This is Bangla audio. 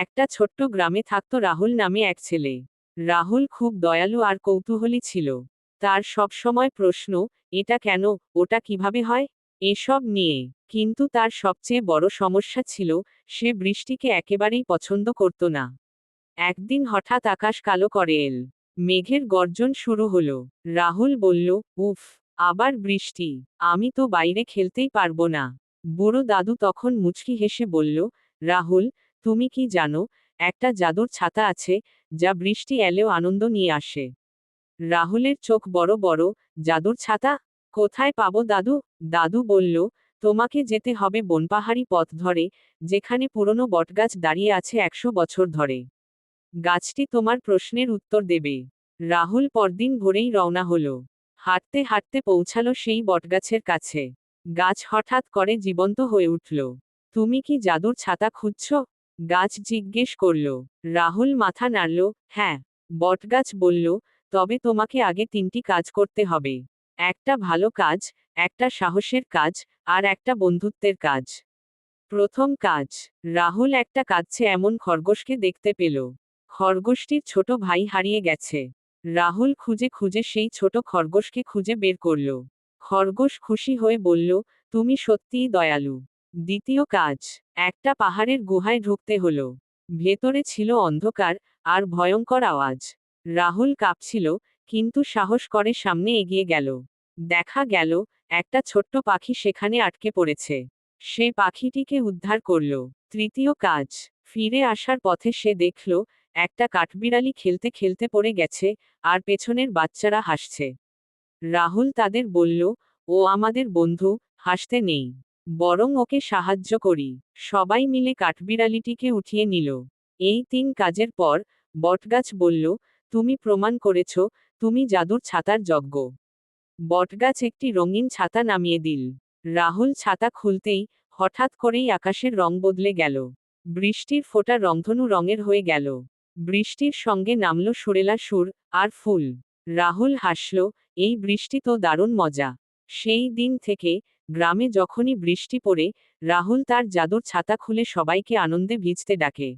একটা ছোট্ট গ্রামে থাকত রাহুল নামে এক ছেলে। রাহুল খুব দয়ালু আর কৌতূহলী ছিল। তার সব সময় প্রশ্ন, এটা কেন? ওটা কীভাবে হয়? এসব নিয়ে। কিন্তু তার সবচেয়ে বড় সমস্যা ছিল, সে বৃষ্টিকে একেবারেই পছন্দ করত না। একদিন হঠাৎ আকাশ কালো করে এল। মেঘের গর্জন শুরু হলো। রাহুল বলল, উফ, আবার বৃষ্টি। আমি তো বাইরে খেলতেই পারব না। বুড়ো দাদু তখন মুচকি হেসে বলল, রাহুল তুমি কি জানো, একটা জাদুর ছাতা আছে, যা বৃষ্টি এলেও আনন্দ নিয়ে আসে। রাহুলের চোখ বড় বড়, জাদুর ছাতা? কোথায় পাবো দাদু? দাদু বলল, তোমাকে যেতে হবে বনপাহাড়ি পথ ধরে, যেখানে পুরনো বটগাছ দাঁড়িয়ে আছে একশো বছর ধরে। গাছটি তোমার প্রশ্নের উত্তর দেবে রাহুল পরদিন ভোরেই রওনা হল। হাঁটতে হাঁটতে পৌঁছালো সেই বটগাছের কাছে। গাছ হঠাৎ করে জীবন্ত হয়ে উঠল। তুমি কি জাদুর ছাতা খুঁজছ? গাছ জিজ্ঞেস করল। রাহুল মাথা নাড়ল হ্যাঁ। বটগাছ বলল, তবে তোমাকে আগে তিনটি কাজ করতে হবে। একটা ভালো কাজ, একটা সাহসের কাজ, আর একটা বন্ধুত্বের কাজ। প্রথম কাজ, রাহুল একটা কাঁদছে এমন খরগোশকে দেখতে পেল। খরগোশটির ছোট ভাই হারিয়ে গেছে। রাহুল খুঁজে খুঁজে সেই ছোট খরগোশকে খুঁজে বের করল। খরগোশ খুশি হয়ে বলল, তুমি সত্যিই দয়ালু। দ্বিতীয় কাজ, একটা পাহাড়ের গুহায় ঢুকতে হলো। ভেতরে ছিল অন্ধকার আর ভয়ঙ্কর আওয়াজ। রাহুল কাঁপছিল, কিন্তু সাহস করে সামনে এগিয়ে গেল। দেখা গেল, একটা ছোট্ট পাখি সেখানে আটকে পড়েছে। সে পাখিটিকে উদ্ধার করল। তৃতীয় কাজ, ফিরে আসার পথে সে দেখল, একটা কাঠবিড়ালি খেলতে খেলতে পড়ে গেছে আর পেছনের বাচ্চারা হাসছে। রাহুল তাদের বলল, ও আমাদের বন্ধু, হাসতে নেই। বরং ওকে সাহায্য করি। সবাই মিলে কাঠবিড়ালিটিকে উঠিয়ে নিল। এই তিন কাজের পর, বটগাছ বলল, তুমি প্রমাণ করেছ, তুমি জাদুর ছাতার যজ্ঞ। বটগাছ একটি রঙিন ছাতা নামিয়ে দিল। রাহুল ছাতা খুলতেই হঠাৎ করেই আকাশের রং বদলে গেল। বৃষ্টির ফোঁটা রংধনু রঙের হয়ে গেল। বৃষ্টির সঙ্গে নামল সুরেলা সুর আর ফুল। রাহুল হাসল, এই বৃষ্টি তো দারুণ মজা। সেই দিন থেকে গ্রামে যখনই বৃষ্টি পড়ে রাহুল তার জাদুর ছাতা খুলে সবাইকে আনন্দে ভিজতে ডাকে।